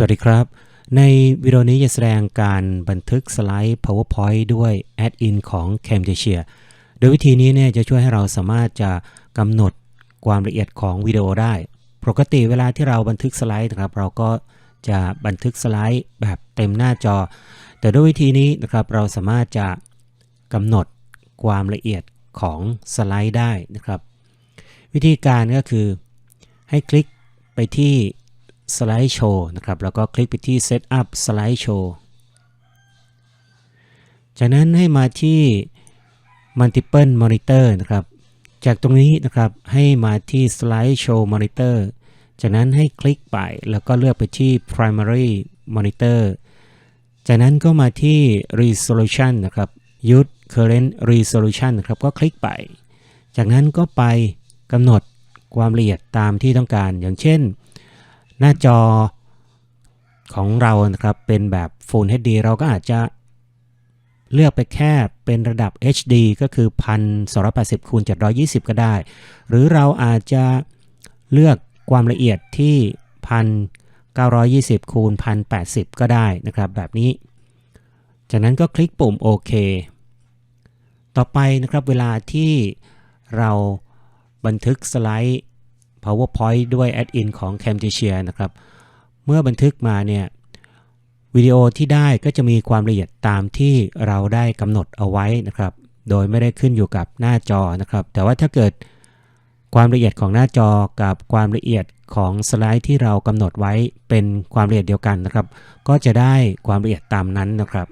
สวัสดีครับ ในวิดีโอนี้จะแสดงการบันทึกสไลด์ PowerPoint ด้วย Add-in ของ Camtasia โดยวิธีนี้เนี่ยจะช่วยให้เราสามารถจะกำหนดความละเอียดของวิดีโอได้ ปกติเวลาที่เราบันทึกสไลด์นะครับ เราก็จะบันทึกสไลด์แบบเต็มหน้าจอ แต่ด้วยวิธีนี้นะครับเราสามารถจะกำหนดความละเอียดของสไลด์ได้นะครับ วิธีการก็คือให้คลิกไปที่ สไลด์โชว์นะครับ แล้วก็คลิกไปที่ Setup Slide Show จากนั้นให้มาที่ Multiple Monitor นะครับ จากตรงนี้นะครับให้มาที่ Slide Show Monitor จากนั้นให้คลิกไปแล้วก็เลือกไปที่ Primary Monitor จากนั้นก็มาที่ Resolution นะครับ Use Current Resolution นะครับก็คลิกไป จากนั้นก็ไปกำหนดความละเอียดตามที่ต้องการ อย่างเช่น หน้าจอของเรานะครับเป็นแบบ Full HD เราก็อาจจะเลือกไปแค่เป็นระดับ HD ก็คือ 1280คูณ720 ก็ได้ หรือเราอาจจะเลือกความละเอียดที่ 1920คูณ1080 ก็ได้นะครับแบบนี้ จากนั้นก็คลิกปุ่มโอเค ต่อไปนะครับเวลาที่เราบันทึกสไลด์ PowerPoint ด้วย Add-in ของ Camtasia นะครับ เมื่อบันทึกมาเนี่ยวิดีโอที่ได้ก็จะมีความละเอียดตามที่เราได้กำหนดเอาไว้นะครับ โดยไม่ได้ขึ้นอยู่กับหน้าจอนะครับ แต่ว่าถ้าเกิดความละเอียดของหน้าจอกับความละเอียดของสไลด์ที่เรากำหนดไว้เป็นความละเอียดเดียวกันนะครับ ก็จะได้ความละเอียดตามนั้นนะครับ